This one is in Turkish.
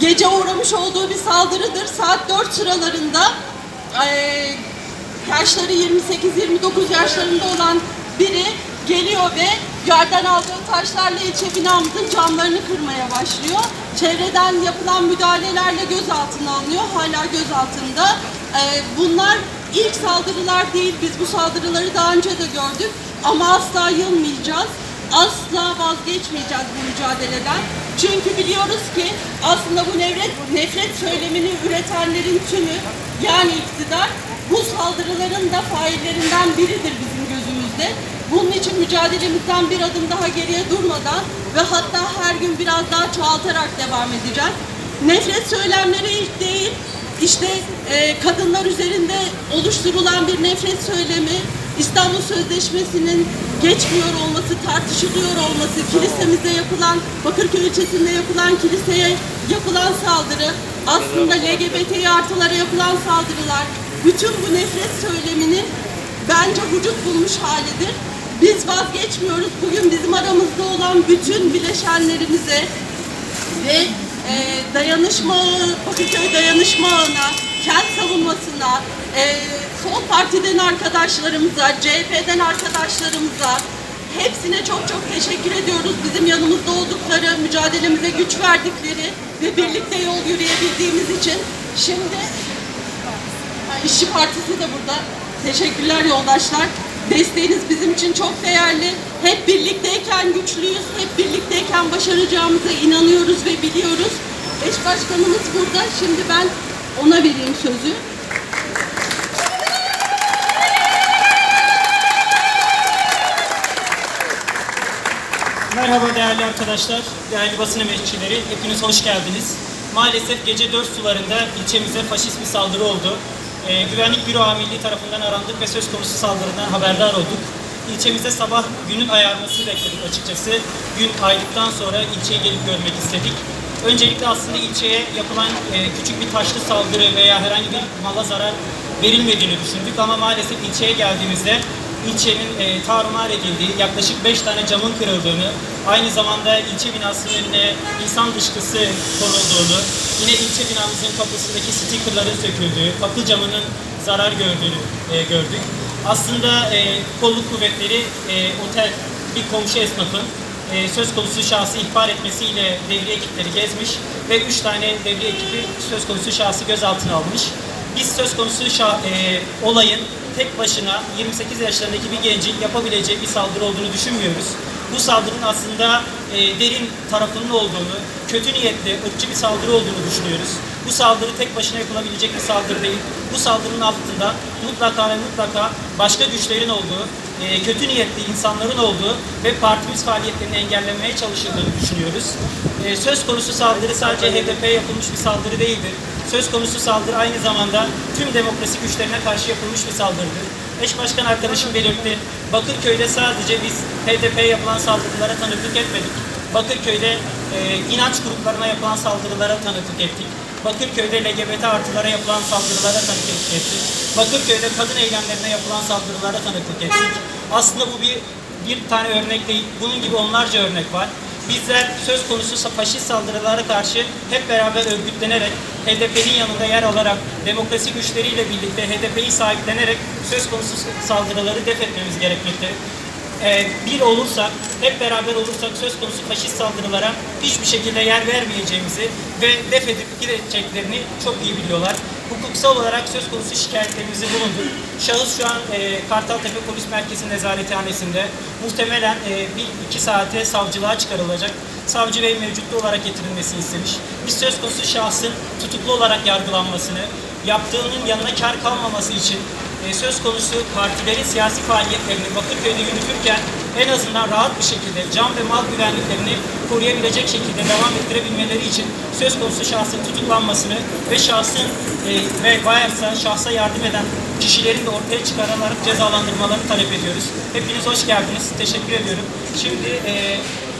gece uğramış olduğu bir saldırıdır. Saat 4 sıralarında eee, yaşları 28-29 yaşlarında olan biri geliyor ve yerden aldığı taşlarla ilçe binamızın camlarını kırmaya başlıyor. Çevreden yapılan müdahalelerle gözaltına alınıyor. Hala gözaltında. Eee, bunlar ilk saldırılar değil. Biz bu saldırıları daha önce de gördük. Ama asla yılmayacağız. Asla vazgeçmeyeceğiz bu mücadeleden. Çünkü biliyoruz ki aslında bu nefret, nefret söylemini üretenlerin tümü yani iktidar bu saldırıların da faillerinden biridir bizim gözümüzde. Bunun için mücadelemizden bir adım daha geriye durmadan ve hatta her gün biraz daha çoğaltarak devam edeceğiz. Nefret söylemleri ilk değil, işte e, kadınlar üzerinde oluşturulan bir nefret söylemi, İstanbul Sözleşmesi'nin geçmiyor olması, tartışılıyor olması, kilisemize yapılan, Bakırköy ilçesinde yapılan kiliseye yapılan saldırı, aslında LGBT artılara yapılan saldırılar, bütün bu nefret söyleminin bence vücut bulmuş halidir. Biz vazgeçmiyoruz. Bugün bizim aramızda olan bütün bileşenlerimize, ve e, dayanışma Bakırköy dayanışma ağına, kent savunmasına, e, Sol Parti'den arkadaşlarımıza, CHP'den arkadaşlarımıza hepsine çok çok teşekkür ediyoruz. Bizim yanımızda oldukları, mücadelemize güç verdikleri ve birlikte yol yürüyebildiğimiz için. Şimdi İşçi Partisi de burada. Teşekkürler yoldaşlar. Desteğiniz bizim için çok değerli. Hep birlikteyken güçlüyüz. Hep birlikteyken başaracağımıza inanıyoruz ve biliyoruz. Eş başkanımız burada. Şimdi ben ona vereyim sözü. Merhaba değerli arkadaşlar, değerli basın emekçileri, hepiniz hoş geldiniz. Maalesef gece 4 sularında ilçemize faşist bir saldırı oldu. Ee, Güvenlik Büro Amirliği tarafından arandık ve söz konusu saldırıdan haberdar olduk. İlçemizde sabah günün ayarmasını bekledik açıkçası. Gün aydıktan sonra ilçeye gelip görmek istedik. Öncelikle aslında ilçeye yapılan e, küçük bir taşlı saldırı veya herhangi bir mala zarar verilmediğini düşündük ama maalesef ilçeye geldiğimizde ilçenin e, tarumar edildiği, yaklaşık 5 tane camın kırıldığını, aynı zamanda ilçe binasının önüne insan dışkısı konulduğunu, yine ilçe binamızın kapısındaki stikerlerin söküldüğü, kapı camının zarar gördüğünü e, gördük. Aslında e, kolluk kuvvetleri e, otel bir komşu esnafın e, söz konusu şahsı ihbar etmesiyle devriye ekipleri gezmiş ve 3 tane devriye ekibi söz konusu şahsı gözaltına almış. Biz söz konusu şah, e, olayın tek başına 28 yaşlarındaki bir gencin yapabileceği bir saldırı olduğunu düşünmüyoruz. Bu saldırının aslında e, derin tarafının olduğunu, kötü niyetli, ırkçı bir saldırı olduğunu düşünüyoruz. Bu saldırı tek başına yapılabilecek bir saldırı değil. Bu saldırının altında mutlaka ve mutlaka başka güçlerin olduğu, e, kötü niyetli insanların olduğu ve partimiz faaliyetlerini engellemeye çalışıldığını düşünüyoruz. E, söz konusu saldırı sadece HDP'ye yapılmış bir saldırı değildir. Söz konusu saldırı aynı zamanda tüm demokrasi güçlerine karşı yapılmış bir saldırıdır. Eş başkan arkadaşım belirtti. Bakırköy'de sadece biz HDP'ye yapılan saldırılara tanıklık etmedik. Bakırköy'de e, inanç gruplarına yapılan saldırılara tanıklık ettik. Bakırköy'de LGBT artılara yapılan saldırılara tanıklık ettik. Bakırköy'de kadın eylemlerine yapılan saldırılara tanıklık ettik. Aslında bu bir bir tane örnek değil. Bunun gibi onlarca örnek var. Bizler söz konusu faşist saldırılara karşı hep beraber örgütlenerek HDP'nin yanında yer alarak demokrasi güçleriyle birlikte HDP'yi sahiplenerek söz konusu saldırıları def etmemiz gerekmektedir. Ee, bir olursak, hep beraber olursak söz konusu faşist saldırılara hiçbir şekilde yer vermeyeceğimizi ve def edip gideceklerini çok iyi biliyorlar. Hukuksal olarak söz konusu şikayetlerimizi bulunduk. Şahıs şu an e, Kartaltepe Polis Merkezi Nezarethanesi'nde. Muhtemelen e, bir iki saate savcılığa çıkarılacak. Savcı Bey mevcutlu olarak getirilmesini istemiş. Biz söz konusu şahsın tutuklu olarak yargılanmasını, yaptığının yanına kar kalmaması için söz konusu partilerin siyasi faaliyetlerini Bakırköy'de yürütürken en azından rahat bir şekilde can ve mal güvenliklerini koruyabilecek şekilde devam ettirebilmeleri için söz konusu şahsın tutuklanmasını ve şahsın e, ve varsa şahsa yardım eden kişilerin de ortaya çıkarılarak cezalandırmalarını talep ediyoruz. Hepiniz hoş geldiniz. Teşekkür ediyorum. Şimdi e,